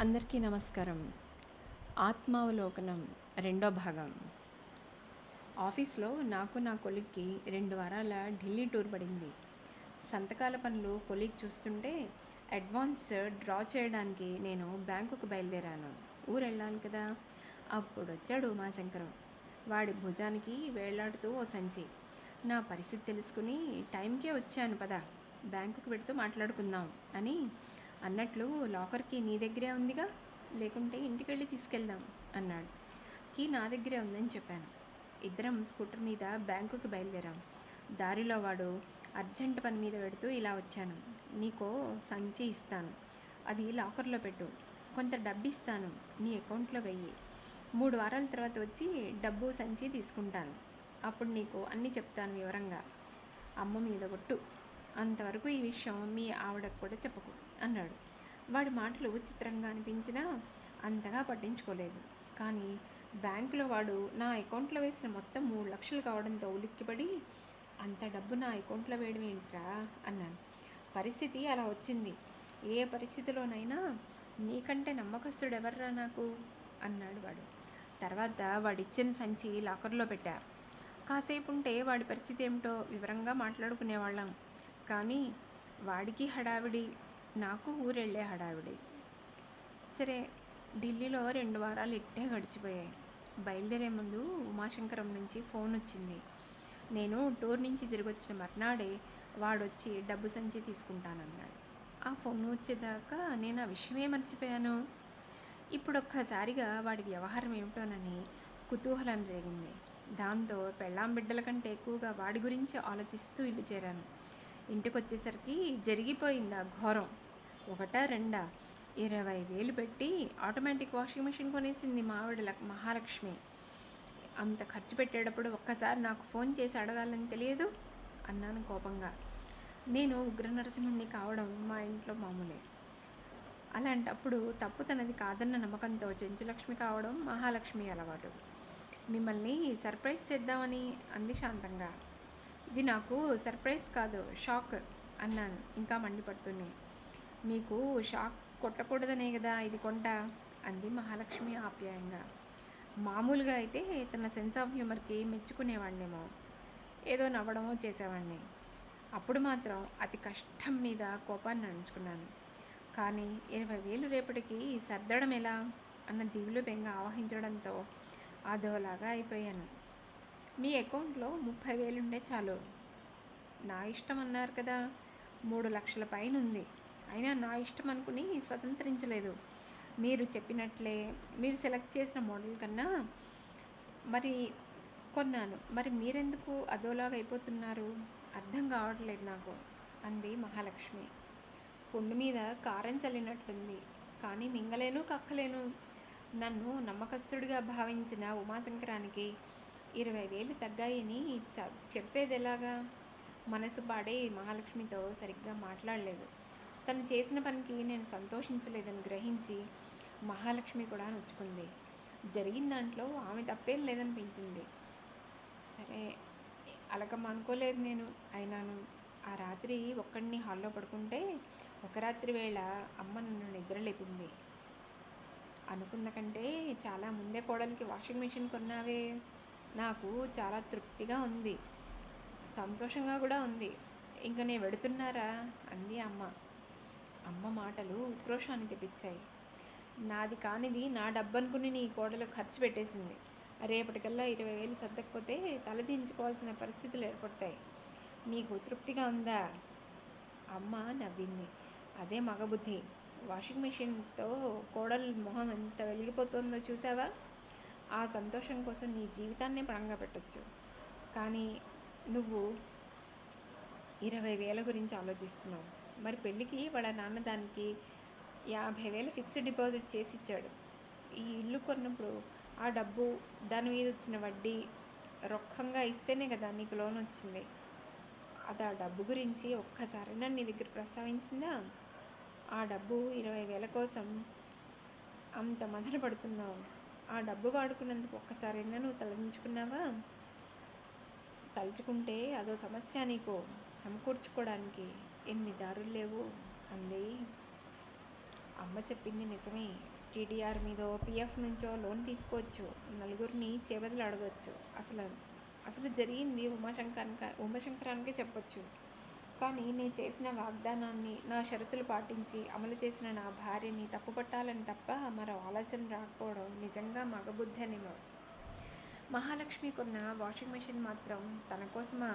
అందరికీ నమస్కారం. ఆత్మావలోకనం రెండో భాగం. ఆఫీస్లో నాకు నా కొలిక్కి రెండు వారాల ఢిల్లీ టూర్ పడింది. సంతకాల పనులు కొలిక్ చూస్తుంటే అడ్వాన్స్ డ్రా చేయడానికి నేను బ్యాంకుకు బయలుదేరాను. ఊరు వెళ్ళాలి కదా? అప్పుడు వచ్చాడు మా శంకరం వాడి భుజానికి వేళ్ళాడుతూ ఓ సంచి. నా పరిస్థితి తెలుసుకుని టైంకే వచ్చాను పద. బ్యాంకుకు పెడుతూ మాట్లాడుకుందాం అని అన్నట్లు లాకర్కి నీ దగ్గరే ఉందిగా? లేకుంటే ఇంటికి వెళ్ళి తీసుకెళ్దాం అన్నాడు. కీ నా దగ్గరే ఉందని చెప్పాను. ఇద్దరం స్కూటర్ మీద బ్యాంకుకి బయలుదేరాం. దారిలో వాడు అర్జెంట్ పని మీద పెడుతూ ఇలా వచ్చాను. నీకో సంచి ఇస్తాను. అది లాకర్లో పెట్టు. కొంత డబ్బు ఇస్తాను నీ అకౌంట్లో వెయ్యి. మూడు వారాల తర్వాత వచ్చి డబ్బు సంచి తీసుకుంటాను. అప్పుడు నీకు అన్నీ చెప్తాను వివరంగా. అమ్మ మీద కొట్టు అంతవరకు ఈ విషయం మీ ఆవిడకు కూడా చెప్పకు. అన్నాడు. వాడి మాటలు చిత్రంగా అనిపించినా అంతగా పట్టించుకోలేదు. కానీ బ్యాంకులో వాడు నా అకౌంట్లో వేసిన మొత్తం మూడు లక్షలు కావడంతో ఉలిక్కిపడి అంత డబ్బు నా అకౌంట్లో వేయడం ఏంట్రా? అన్నాను. పరిస్థితి అలా వచ్చింది. ఏ పరిస్థితిలోనైనా నీకంటే నమ్మకస్తుడు ఎవర్రా నాకు? అన్నాడు వాడు. తర్వాత వాడిచ్చిన సంచి లాకర్లో పెట్టా. కాసేపు ఉంటే వాడి పరిస్థితి ఏమిటో వివరంగా మాట్లాడుకునేవాళ్ళం. కానీ వాడికి హడావిడి నాకు ఊరెళ్ళే హడావిడి. సరే ఢిల్లీలో రెండు వారాలు ఇట్టే గడిచిపోయాయి. బయలుదేరే ముందు ఉమాశంకరం నుంచి ఫోన్ వచ్చింది. నేను టూర్ నుంచి తిరిగి వచ్చిన మర్నాడే వాడొచ్చి డబ్బు సంచి తీసుకుంటానన్నాడు. ఆ ఫోన్ వచ్చేదాకా నేను ఆ విషయమే మర్చిపోయాను. ఇప్పుడు ఒక్కసారిగా వాడి వ్యవహారం ఏమిటోనని కుతూహలం రేగింది. దాంతో పెళ్ళాం బిడ్డల కంటే ఎక్కువగా వాడి గురించి ఆలోచిస్తూ ఇల్లు చేరాను. ఇంటికి వచ్చేసరికి జరిగిపోయింది ఆ ఘోరం. ఒకటా రెండా? ఇరవై వేలు పెట్టి ఆటోమేటిక్ వాషింగ్ మిషన్ కొనేసింది మావిడ మహాలక్ష్మి. అంత ఖర్చు పెట్టేటప్పుడు ఒక్కసారి నాకు ఫోన్ చేసి అడగాలని తెలియదు? అన్నాను కోపంగా. నేను ఉగ్ర నరసింహుణ్ణి కావడం మా ఇంట్లో మామూలే. అలాంటప్పుడు తప్పు తనది కాదన్న నమ్మకంతో చెంచులక్ష్మి కావడం మహాలక్ష్మి అలవాటు. మిమ్మల్ని సర్ప్రైజ్ చేద్దామని అంది శాంతంగా. ఇది నాకు సర్ప్రైజ్ కాదు షాక్ అన్నాను. ఇంకా మండిపడుతూనే మీకు షాక్ కొట్టకూడదనే కదా ఇది కొంట? అంది మహాలక్ష్మి ఆప్యాయంగా. మామూలుగా అయితే తన సెన్స్ ఆఫ్ హ్యూమర్కి మెచ్చుకునేవాడినేమో ఏదో నవ్వడమో చేసేవాడిని. అప్పుడు మాత్రం అతి కష్టం మీద కోపాన్ని అణుచుకున్నాను కానీ ఇరవై వేలు రేపటికి సర్దడం ఎలా? అన్న దిగులు బెంగ ఆవహించడంతో అదోలాగా అయిపోయాను. మీ అకౌంట్లో ముప్పై వేలుంటే చాలు. నా ఇష్టం అన్నారు కదా మూడు లక్షల పైన ఉంది. అయినా నా ఇష్టం అనుకుని స్వతంత్రించలేదు. మీరు చెప్పినట్లే మీరు సెలెక్ట్ చేసిన మోడల్ కన్నా మరి కొన్నాను. మరి మీరెందుకు అదోలాగా అయిపోతున్నారు? అర్థం కావట్లేదు నాకు అంది మహాలక్ష్మి. పుండు మీద కారం చల్లినట్లుంది. కానీ మింగలేను కక్కలేను. నన్ను నమ్మకస్తుడిగా భావించిన ఉమాశంకరానికి ఇరవై వేలు తగ్గాయని చ- చెప్పేది ఎలాగా? మనసు పాడే మహాలక్ష్మితో సరిగ్గా మాట్లాడలేదు. తను చేసిన పనికి నేను సంతోషించలేదని గ్రహించి మహాలక్ష్మి కూడా నొచ్చుకుంది. జరిగిన దాంట్లో ఆమె తప్పేం లేదనిపించింది. సరే అలాగమ్మ అనుకోలేదు నేను. అయినాను. ఆ రాత్రి ఒక్కడిని హాల్లో పడుకుంటే ఒక రాత్రి వేళ అమ్మ నన్ను నిద్రలేపింది అనుకున్న కంటే చాలా ముందే కోడలికి వాషింగ్ మిషన్ కొన్నావే. నాకు చాలా తృప్తిగా ఉంది. సంతోషంగా కూడా ఉంది. ఇంక నేను వెడుతున్నారా? అంది అమ్మ. అమ్మ మాటలు ఉక్రోషాన్ని తెప్పించాయి. నాది కానిది నా డబ్బు అనుకుని నీ కోడలు ఖర్చు పెట్టేసింది. రేపటికల్లా ఇరవై వేలు సర్దకపోతే తలదించుకోవాల్సిన పరిస్థితులు ఏర్పడతాయి. నీకు తృప్తిగా ఉందా? అమ్మ నవ్వింది. అదే మగబుద్ధి. వాషింగ్ మిషన్తో కోడలు మొహం ఎంత వెలిగిపోతుందో చూసావా? ఆ సంతోషం కోసం నీ జీవితాన్నే పణంగా పెట్టచ్చు. కానీ నువ్వు ఇరవై వేల గురించి ఆలోచిస్తున్నావు. మరి పెళ్ళికి వాళ్ళ నాన్న దానికి యాభై వేలు ఫిక్స్డ్ డిపాజిట్ చేసి ఇచ్చాడు. ఈ ఇల్లు కొన్నప్పుడు ఆ డబ్బు దాని మీద వచ్చిన వడ్డీ రొక్కంగా ఇస్తేనే కదా నీకు లోన్ వచ్చింది. అది ఆ డబ్బు గురించి ఒక్కసారైనా నీ దగ్గర ప్రస్తావించిందా? ఆ డబ్బు ఇరవై వేల కోసం అంత మదన పడుతున్నావు. ఆ డబ్బు వాడుకున్నందుకు ఒక్కసారైనా నువ్వు తలదించుకున్నావా తలుచుకుంటే అదో సమస్య నీకు సమకూర్చుకోవడానికి ఎన్ని దారులు లేవు అంది. అమ్మ చెప్పింది నిజమే. టీడీఆర్ మీదో పిఎఫ్ నుంచో లోన్ తీసుకోవచ్చు. నలుగురిని చేబదులు అడగవచ్చు అసలు అసలు జరిగింది ఉమాశంకర్ ఉమాశంకరానికే చెప్పొచ్చు. కానీ నేను చేసిన వాగ్దానాన్ని నా షరతులు పాటించి అమలు చేసిన నా భార్యని తప్పుపట్టాలని తప్ప మరో ఆలోచన రాకపోవడం నిజంగా మగబుద్ధనేమో మహాలక్ష్మి కొన్న వాషింగ్ మెషిన్ మాత్రం తన కోసమా?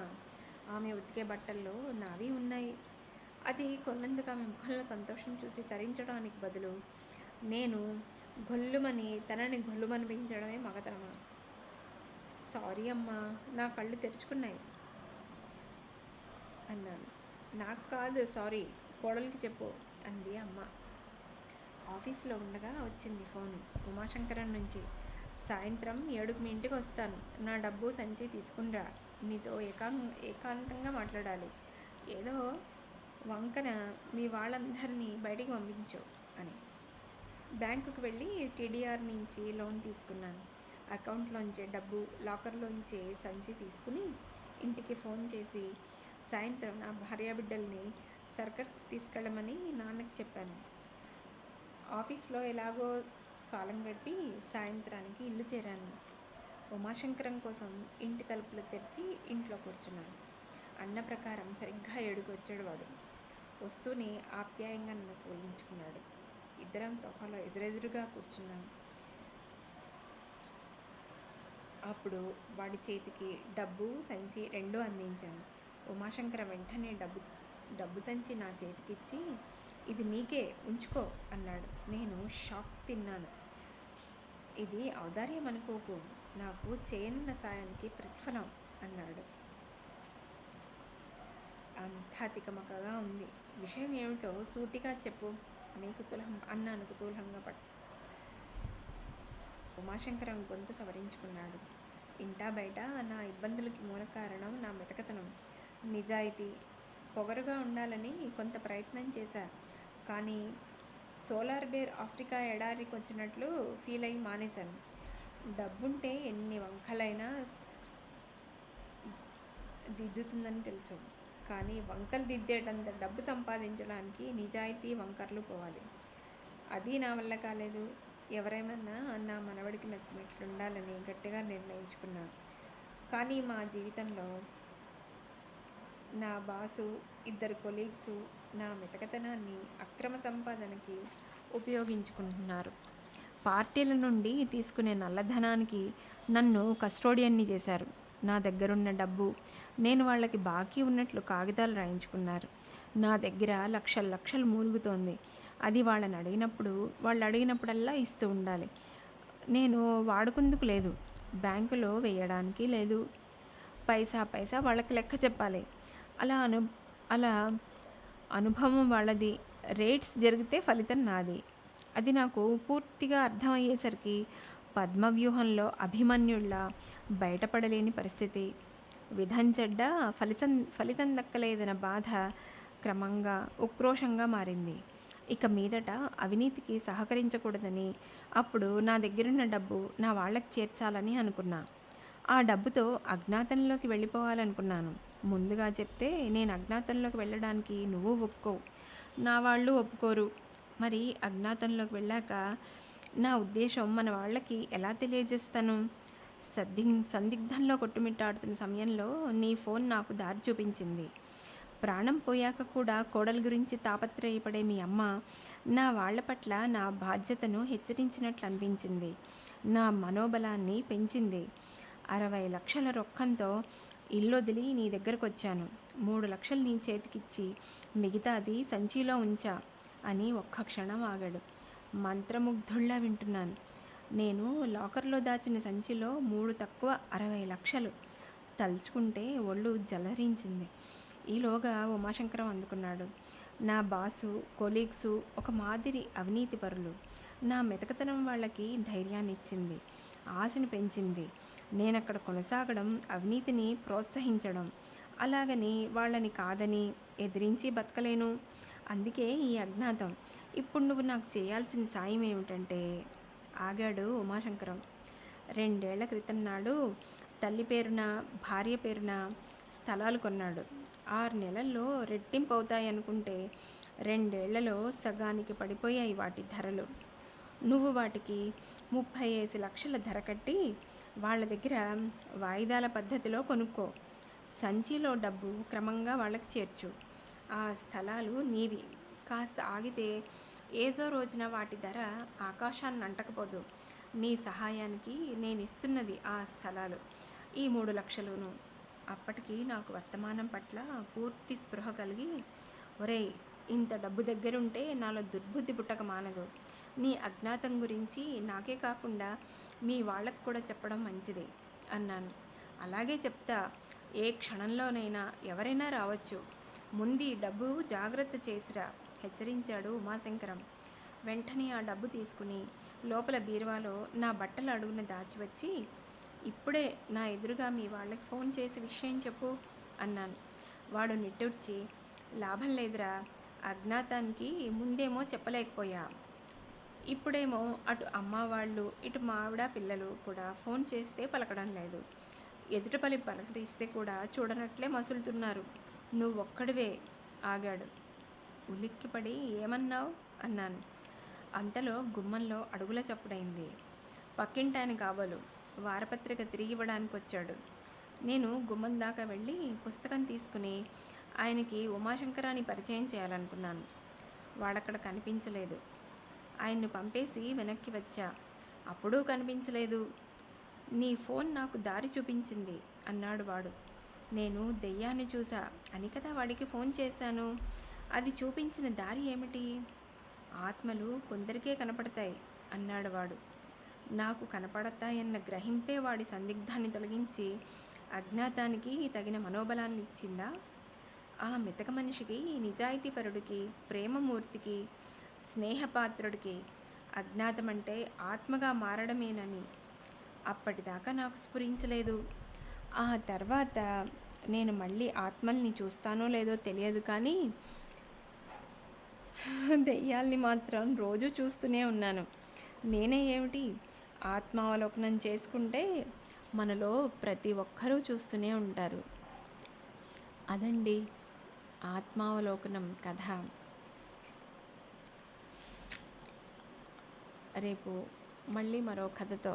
ఆమె ఉతికే బట్టల్లో నావి ఉన్నాయి. అది కొన్నందుకు ఆమె ముఖంలో సంతోషం చూసి తరించడానికి బదులు నేను గొల్లుమని తనని గొల్లుమనిపించడమే మగతనమా? సారీ అమ్మా నా కళ్ళు తెరుచుకున్నాయి అన్నాను. నాకు కాదు సారీ కోడలికి చెప్పు అంది అమ్మ. ఆఫీస్లో ఉండగా వచ్చింది ఫోన్ ఉమాశంకరన్ నుంచి. సాయంత్రం ఏడుకు మీ ఇంటికి వస్తాను నా డబ్బు సంచి తీసుకునిరా నీతో ఏకా ఏకాంతంగా మాట్లాడాలి. ఏదో వంకన మీ వాళ్ళందరినీ బయటికి పంపించు అని. బ్యాంకుకు వెళ్ళి టీడీఆర్ నుంచి లోన్ తీసుకున్నాను. అకౌంట్లోంచి డబ్బు లాకర్లోంచి సంచి తీసుకుని ఇంటికి ఫోన్ చేసి సాయంత్రం నా భార్యాబిడ్డల్ని సర్కస్కి తీసుకెళ్ళమని నాన్నకి చెప్పాను. ఆఫీస్లో ఎలాగో కాలం గడిపి సాయంత్రానికి ఇల్లు చేరాను. ఉమాశంకరం కోసం ఇంటి తలుపులు తెరిచి ఇంట్లో కూర్చున్నాను. అన్న ప్రకారం సరిగ్గా ఏడుకు వాడు. వస్తూనే ఆప్యాయంగా నన్ను పోలించుకున్నాడు ఇద్దరం సోఫాలో ఎదురెదురుగా కూర్చున్నాం. అప్పుడు వాడి చేతికి డబ్బు సంచి రెండూ అందించాను. ఉమాశంకర వెంటనే డబ్బు డబ్బు సంచి నా చేతికిచ్చి ఇది నీకే ఉంచుకో అన్నాడు. నేను షాక్ తిన్నాను. ఇది ఔదార్యం అనుకోకు. నాకు చేయనున్న సాయానికి ప్రతిఫలం అన్నాడు. అంతా తికమకగా ఉంది. విషయం ఏమిటో సూటిగా చెప్పు అని కుతూహలం అన్నాను కుతూహలంగా పట్. ఉమాశంకరం గొంతు సవరించుకున్నాడు. ఇంటా బయట? నా ఇబ్బందులకి మూల కారణం నా మెతకతనం. నిజాయితీ పొగరుగా ఉండాలని కొంత ప్రయత్నం చేశా. కానీ సోలార్ బేర్ ఆఫ్రికా ఎడారికి వచ్చినట్లు ఫీల్ అయ్యి మానేశాను. డబ్బుంటే ఎన్ని వంకలైనా దిద్దుతుందని తెలుసు. కానీ వంకలు దిద్దేటంత డబ్బు సంపాదించడానికి నిజాయితీ వంకర్లు పోవాలి. అది నా వల్ల కాలేదు. ఎవరేమన్నా నా మనవడికి నచ్చినట్లు ఉండాలని గట్టిగా నిర్ణయించుకున్నా. కానీ మా జీవితంలో నా బాసు ఇద్దరు కొలీగ్సు నా మెతకతనాన్ని అక్రమ సంపాదనకి ఉపయోగించుకుంటున్నారు. పార్టీల నుండి తీసుకునే నల్లధనానికి నన్ను కస్టోడియన్ని చేశారు. నా దగ్గరున్న డబ్బు నేను వాళ్ళకి బాకీ ఉన్నట్లు కాగితాలు రాయించుకున్నారు. నా దగ్గర లక్షల లక్షలు మూలుగుతోంది. అది వాళ్ళని అడిగినప్పుడు వాళ్ళు అడిగినప్పుడల్లా ఇస్తూ ఉండాలి. నేను వాడుకుందుకు లేదు. బ్యాంకులో వేయడానికి లేదు. పైసా పైసా వాళ్ళకి లెక్క చెప్పాలి. అలా అను అలా అనుభవం వాళ్ళది. రేట్స్ జరిగితే ఫలితం నాది. అది నాకు పూర్తిగా అర్థమయ్యేసరికి పద్మవ్యూహంలో అభిమన్యుళ్ళ బయటపడలేని పరిస్థితి. విధం చెడ్డ ఫలితం ఫలితం దక్కలేదన్న బాధ క్రమంగా ఉక్రోషంగా మారింది. ఇక మీదట అవినీతికి సహకరించకూడదని అప్పుడు నా దగ్గరున్న డబ్బు నా వాళ్ళకి చేర్చాలని అనుకున్నా. ఆ డబ్బుతో అజ్ఞాతంలోకి వెళ్ళిపోవాలనుకున్నాను. ముందుగా చెప్తే నేను అజ్ఞాతంలోకి వెళ్ళడానికి నువ్వు ఒప్పుకోవు. నా వాళ్ళు ఒప్పుకోరు. మరి అజ్ఞాతంలోకి వెళ్ళాక నా ఉద్దేశం మన వాళ్ళకి ఎలా తెలియజేస్తాను? సద్ది సందిగ్ధంలో కొట్టుమిట్టాడుతున్న సమయంలో నీ ఫోన్ నాకు దారి చూపించింది. ప్రాణం పోయాక కూడా కోడల గురించి తాపత్రయపడే మీ అమ్మ నా వాళ్ళ పట్ల నా బాధ్యతను హెచ్చరించినట్లు అనిపించింది. నా మనోబలాన్ని పెంచింది. అరవై లక్షల రొక్కంతో ఇల్లు వదిలి నీ దగ్గరకు వచ్చాను మూడు లక్షలు నీ చేతికిచ్చి మిగతాది సంచిలో ఉంచా అని ఒక్క క్షణం ఆగాడు. మంత్రముగ్ధుల్లా వింటున్నాను. నేను లాకర్లో దాచిన సంచిలో మూడు తక్కువ అరవై లక్షలు. తలుచుకుంటే ఒళ్ళు జలరించింది. ఈలోగా ఉమాశంకరం అందుకున్నాడు. నా బాసు కొలీగ్సు ఒక మాదిరి అవినీతి పరులు. నా మెతకతనం వాళ్ళకి ధైర్యాన్ని ఇచ్చింది ఆశను పెంచింది. నేను అక్కడ కొనసాగడం అవినీతిని ప్రోత్సహించడం. అలాగని వాళ్ళని కాదని ఎదిరించి బతకలేను. అందుకే ఈ అజ్ఞాతం. ఇప్పుడు నువ్వు నాకు చేయాల్సిన సాయం ఏమిటంటే ఆగాడు ఉమాశంకరం. రెండేళ్ళ క్రితం నాడు తల్లి పేరున భార్య పేరున స్థలాలు కొన్నాడు. ఆరు నెలల్లో రెట్టింపు అవుతాయి అనుకుంటే రెండేళ్ళలో సగానికి పడిపోయాయి వాటి ధరలు. నువ్వు వాటికి ముప్పై ఐదు లక్షల ధర కట్టి వాళ్ళ దగ్గర వాయిదాల పద్ధతిలో కొనుక్కో. సంచిలో డబ్బు క్రమంగా వాళ్ళకి చేర్చు. ఆ స్థలాలు నీవి. కాస్త ఆగితే ఏదో రోజున వాటి ధర ఆకాశాన్ని అంటకపోదు. నీ సహాయానికి నేను ఇస్తున్నది ఆ స్థలాలు. ఈ మూడు లక్షలును. అప్పటికి నాకు వర్తమానం పట్ల పూర్తి స్పృహ కలిగి ఒరేయ్ ఇంత డబ్బు దగ్గరుంటే నాలో దుర్బుద్ధి పుట్టక మానదు. నీ అజ్ఞాతం గురించి నాకే కాకుండా మీ వాళ్ళకు కూడా చెప్పడం మంచిదే అన్నాను. అలాగే చెప్తా ఏ క్షణంలోనైనా ఎవరైనా రావచ్చు. ముందు డబ్బు జాగ్రత్త చేసిరా హెచ్చరించాడు ఉమాశంకరం. వెంటనే ఆ డబ్బు తీసుకుని లోపల బీరువాలో నా బట్టలు అడుగున దాచివచ్చి ఇప్పుడే నా ఎదురుగా మీ వాళ్ళకి ఫోన్ చేసి విషయం చెప్పు అన్నాను. వాడు నిట్టూర్చి లాభం లేదురా అజ్ఞాతానికి ముందేమో చెప్పలేకపోయా. ఇప్పుడేమో అటు అమ్మ వాళ్ళు ఇటు మా ఆవిడ పిల్లలు కూడా ఫోన్ చేస్తే పలకడం లేదు. ఎదుటపల్లి పలకరిస్తే కూడా చూడనట్లే మసులుతున్నారు. నువ్వు ఒక్కడివే ఆగాడు. ఉలిక్కిపడి ఏమన్నావు? అన్నాను. అంతలో గుమ్మంలో అడుగుల చప్పుడైంది. పక్కింటాయన కావలు వారపత్రిక తిరిగి ఇవ్వడానికి వచ్చాడు నేను గుమ్మం దాకా వెళ్ళి పుస్తకం తీసుకుని ఆయనకి ఉమాశంకరాన్ని పరిచయం చేయాలనుకున్నాను. వాడక్కడ కనిపించలేదు. ఆయన్ను పంపేసి వెనక్కి వచ్చా. అప్పుడూ కనిపించలేదు. నీ ఫోన్ నాకు దారి చూపించింది అన్నాడు వాడు. నేను దెయ్యాన్ని చూసా. అని కదా వాడికి ఫోన్ చేశాను. అది చూపించిన దారి ఏమిటి? ఆత్మలు కొందరికే కనపడతాయి అన్నాడు వాడు. నాకు కనపడతాయన్న గ్రహింపే వాడి సందిగ్ధాన్ని తొలగించి అజ్ఞాతానికి తగిన మనోబలాన్ని ఇచ్చిందా? ఆ మితక మనిషికి నిజాయితీపరుడికి ప్రేమమూర్తికి స్నేహపాత్రుడికి అజ్ఞాతమంటే ఆత్మగా మారడమేనని. అప్పటిదాకా నాకు స్ఫురించలేదు. ఆ తర్వాత నేను మళ్ళీ ఆత్మల్ని చూస్తానో లేదో తెలియదు కానీ దెయ్యాల్ని మాత్రం రోజు చూస్తూనే ఉన్నాను. నేనే ఏమిటి? ఆత్మావలోకనం చేసుకుంటే మనలో ప్రతి ఒక్కరూ చూస్తూనే ఉంటారు. అదండి ఆత్మావలోకనం కథ. రేపు మళ్ళీ మరో కథతో